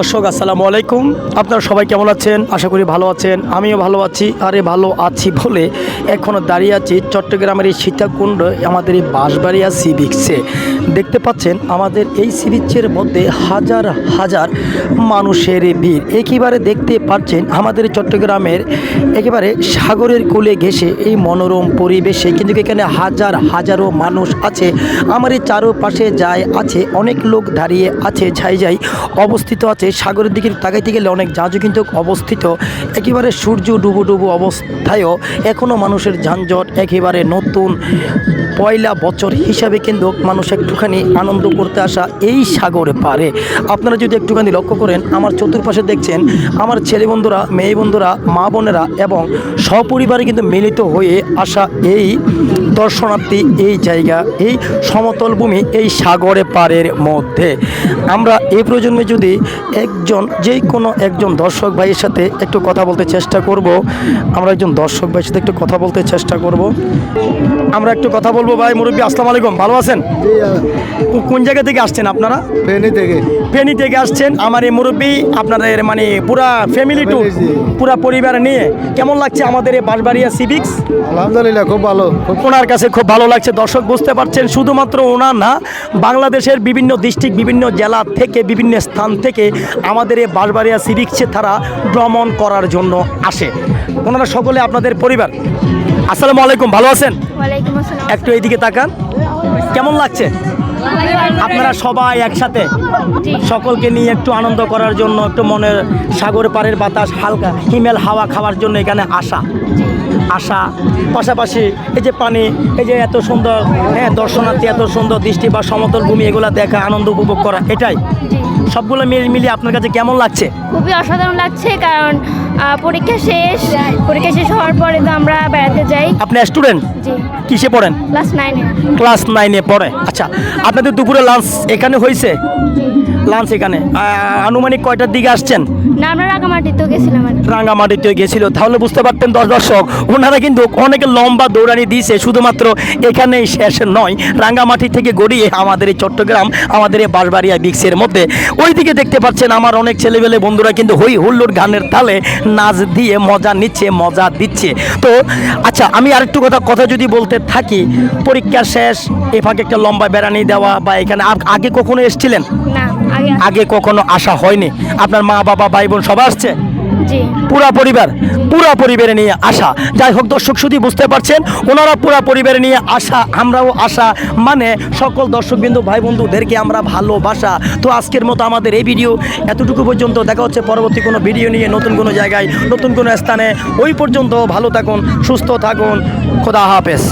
দর্শক, আসসালামু আলাইকুম। আপনারা সবাই কেমন আছেন? আশা করি ভালো আছেন। আমিও ভালো আছি, আরে ভালো আছি বলে এখনও দাঁড়িয়ে আছি চট্টগ্রামের এই সীতাকুণ্ড, আমাদের এই বাঁশবাড়িয়া সি বিচে দেখতে পাচ্ছেন, আমাদের এই সি বিচের মধ্যে হাজার হাজার মানুষের ভিড়। একেবারে দেখতে পাচ্ছেন, আমাদের চট্টগ্রামের একেবারে সাগরের কোলে ঘেসে এই মনোরম পরিবেশে। কিন্তু এখানে হাজার, হাজারো মানুষ আছে। আমার এই চারোপাশে যায়, আছে অনেক লোক দাঁড়িয়ে আছে ছাই যাই অবস্থিত আছে। সাগরের দিকে তাকাইতে গেলে অনেক জাহাজও কিন্তু অবস্থিত। একেবারে সূর্য ডুবু ডুবু অবস্থায়ও এখনও মানুষের যানজট একেবারে নতুন। পয়লা বছর হিসাবে কিন্তু মানুষ একটুখানি আনন্দ করতে আসা এই সাগরে পারে। আপনারা যদি একটুখানি লক্ষ্য করেন, আমার চতুর্পাশে দেখছেন, আমার ছেলে বন্ধুরা, মেয়ে বন্ধুরা, মা বোনেরা এবং সপরিবারে কিন্তু মিলিত হয়ে আসা এই দর্শনার্থী এই জায়গা, এই সমতল ভূমি এই সাগরে পারের মধ্যে। আমরা এই প্রজন্মে যদি একজন যে কোনো একজন দর্শক ভাইয়ের সাথে একটু কথা বলতে চেষ্টা করব। আমরা একজন দর্শক ভাইয়ের সাথে একটু কথা বলতে চেষ্টা করব। আমরা একটু কথা বলব ভাই মুরব্বী আসসালামু আলাইকুম ভালো আছেন? কোন জায়গা থেকে আসছেন আপনারা? ফেনী থেকে। ফেনী থেকে আসছেন। আমার এই মুরব্বী আপনাদের মানে পুরা ফ্যামিলি ট্যুর পুরা পরিবার নিয়ে। কেমন লাগছে আমাদের এই বাঁশবাড়িয়া সিভিক্স আলহামদুলিল্লাহ খুব ভালো। ওনার কাছে খুব ভালো লাগছে। দর্শক বুঝতে পারছেন শুধুমাত্র ওনার না বাংলাদেশের বিভিন্ন ডিস্ট্রিক্ট বিভিন্ন জেলা থেকে বিভিন্ন স্থান থেকে আমাদের এই বাঁশবাড়িয়া সিভিক্সে তারা ভ্রমণ করার জন্য আসে। ওনারা সকলে আপনাদের পরিবার। আসসালামু আলাইকুম ভালো আছেন? একটু এইদিকে তাকান। কেমন লাগছে? আপনারা সবাই একসাথে সকলকে নিয়ে একটু আনন্দ করার জন্য একটু মনের সাগর পাড়ের বাতাস হালকা হিমেল হাওয়া খাওয়ার জন্য এখানে আসা। আসা। পাশাপাশি এই যে পানি এই যে এত সুন্দর হ্যাঁ দর্শনার্থী এত সুন্দর দৃষ্টি বা সমতল ভূমি এগুলো দেখা আনন্দ উপভোগ করা এটাই। সবগুলো মিলে মিলিয়ে আপনার কাছে কেমন লাগছে? খুবই অসাধারণ লাগছে কারণ পরীক্ষা শেষ। পরীক্ষা শেষ হওয়ার পরে তো আমরা বেড়াতে যাই। আপনি স্টুডেন্ট জি। কিসে পড়েন? ক্লাস নাইনে ক্লাস নাইনে পড়ে। আচ্ছা আপনাদের দুপুরে লাঞ্চ এখানে হয়েছে? লাঞ্চ এখানে। আনুমানিক কয়টার দিকে আসছেন? না আমরা রাঙামাটিতেও গেছিলাম আর গেছিল। তাহলে বুঝতে পারতেন দশ দর্শক ওনারা কিন্তু অনেক লম্বা দৌড়ানি দিয়েছে শুধুমাত্র এখানেই শেষ নয়। রাঙ্গামাটি থেকে গড়িয়ে আমাদের এই চট্টগ্রাম আমাদের এই বাঁশবাড়িয়া বিক্সের মধ্যে। ওইদিকে দেখতে পাচ্ছেন আমার অনেক ছেলেবেলে বন্ধুরা কিন্তু হই হুল্লোর গানের তালে নাচ দিয়ে মজা নিচ্ছে মজা দিচ্ছে। তো আচ্ছা আমি আরেকটু কথা কথা যদি বলতে থাকি পরীক্ষা শেষ এ ফাঁকে একটা লম্বা বেড়ানি দেওয়া বা এখানে আগে কখনো এসেছিলেন? না। আগে কখনো আসা হয়নি। আপনার মা বাবা ভাই বোন সবাই আসছে? পুরা পরিবার পুরা পরিবারে নিয়ে আসা। যাই হোক দর্শক শুধু বুঝতে পারছেন ওনারা পুরা পরিবারে নিয়ে আসা আমরাও আসা। মানে সকল দর্শকবিন্দু ভাই বন্ধুদেরকে আমরা ভালোবাসা। তো আজকের মতো আমাদের এই ভিডিও এতটুকু পর্যন্ত। দেখা হচ্ছে পরবর্তী কোনো ভিডিও নিয়ে নতুন কোনো জায়গায় নতুন কোনো স্থানে। ওই পর্যন্ত ভালো থাকুন সুস্থ থাকুন। খোদা হাফেজ।